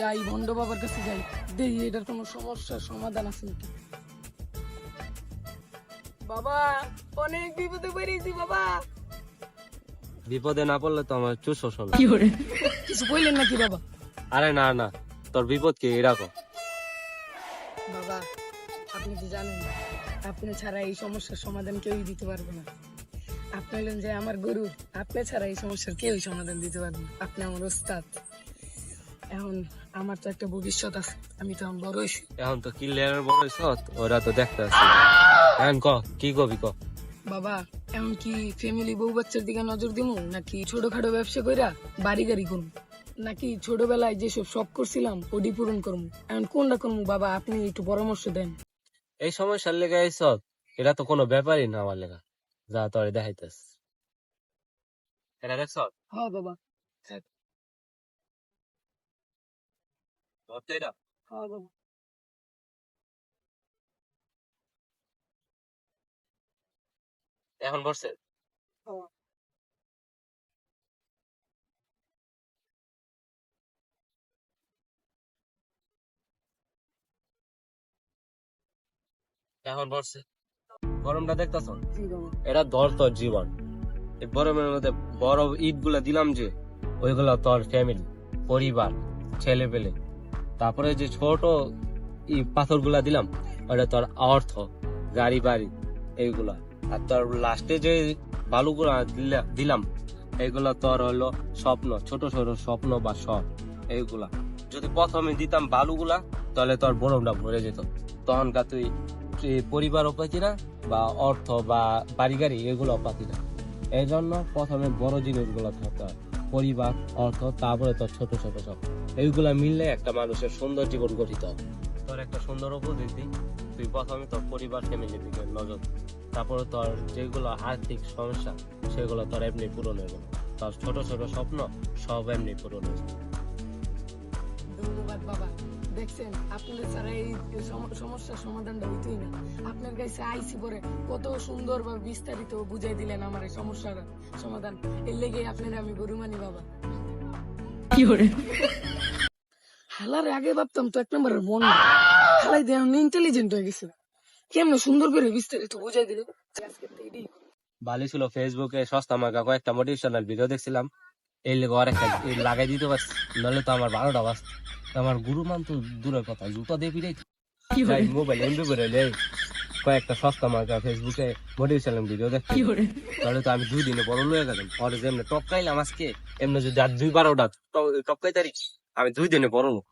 যাই ভণ্ড বাবার কাছে যাই দেখি এটার কোনো সমস্যার সমাধান আছে নাকি। বাবা অনেক বিপদে বেরিয়েছি বাবা। বিপদে না পড়লে তো আমার চুষো শোনা কিছু বললেন নাকি বাবা? আরে না না তোর বিপদ কি? এরকম বাবা আপনি তো জানেন আপনি ছাড়া এই সমস্যার সমাধান কেউই দিতে পারবে না। আপনি হলেন যে আমার গরু আপনি ছাড়া এই সমস্যার কেউই সমাধান দিতে পারবে না। আপনি আমার ওস্তাদ। এখন আমার তো একটা ভবিষ্যৎ আছে আমি তো এখন বড় হয়েছি। এখন তো কিলিয়ারের বড় সৎ ওরা তো দেখতে আছে। এখন ক কি কবি ক? বাবা এমন কি ফ্যামিলি বউ বাচ্চার দিকে নজর দিমু নাকি ছোটখাটো ব্যবসা কইরা বাড়ি গাড়ি করব নাকি ছোটবেলায় যেসব শখ করছিলাম ওডি পূরণ করব এখন কোনটা করব বাবা আপনি একটু পরামর্শ দেন। এই সমস্যার লেগে এই এটা তো কোনো ব্যাপারই না আমার লেগা। যা তোর দেখাইতেস এটা দেখছ? হ্যাঁ বাবা এটা হ্যাঁ বাবা এখন বসছে হ্যাঁ। এখন বসছে গরমটা দেখতেছ? এটা ধর তোর জীবন। এই গরমের মধ্যে বড় ইটগুলা দিলাম যে ওইগুলা তোর ফ্যামিলি পরিবার ছেলে পেলে তারপরে যে ছোট ই পাথরগুলা দিলাম ওটা তোর অর্থ, গাড়ি, বাড়ি, এইগুলা। আর তোর লাস্টে যে বালুগুলা দিলা- দিলাম, এইগুলা তোর হলো স্বপ্ন, ছোট ছোট স্বপ্ন বা শখ, এইগুলা। যদি প্রথমে দিতাম বালুগুলা, তাহলে তোর বরমটা ভরে যেত। তখনকার তুই পরিবারও পাতি না, বা অর্থ বা বাড়ি, গাড়ি এগুলো পাতি না। এই জন্য প্রথমে বড় জিনিসগুলো থাকতে হয়। পরিবার, অর্থ, তারপরে তোর ছোট ছোট সব। এইগুলা মিললে একটা মানুষের সুন্দর জীবন গঠিত। হবে তোর একটা সুন্দর উপদেশ তুই প্রথমে তোর পরিবার ফ্যামিলির দিকে নজর। তারপরে তোর যেগুলো আর্থিক সমস্যা, সেগুলো তোর এমনি পূরণ যাবে তোর ছোট ছোট স্বপ্ন সব এমনি পূরণ হয়ে যাবে ধন্যবাদ বাবা। দেখছেন আপনাদের ছাড়া এই সমস্যার সমাধানটা হইতোই না। আপনার কাছে আইসি পরে কত সুন্দর বা বিস্তারিত বুঝাই দিলেন আমার এই সমস্যার সমাধান। এর লেগে আপনার আমি গরু মানি বাবা। হালার আগে ভাবতাম তো এক নম্বরের বোন হালাই দিয়ে আমি ইন্টেলিজেন্ট হয়ে গেছি। কেমন সুন্দর করে বিস্তারিত বুঝাই দিলে ভালো ছিল ফেসবুকে সস্তা মার্কা কয়েকটা মোটিভেশনাল ভিডিও দেখছিলাম। এই লাগাই দিতে পারছি নাহলে তো আমার বারোটা বাস আমার গুরু মান তো দূরের কথা জুতা দিয়ে পিড়াই যাই মোবাইল এমবি করে লে কয়েকটা সস্তা মার্কা ফেসবুকে মোটিভেশনাল ভিডিও দেখ তাহলে তো আমি দুই দিনে বড় লয়ে গেলাম। পরে যে এমনি টপকাইলাম আজকে এমনি যদি আর দুই বারোটা টপকাই তারিখ আমি দুই দিনে বড় লোক।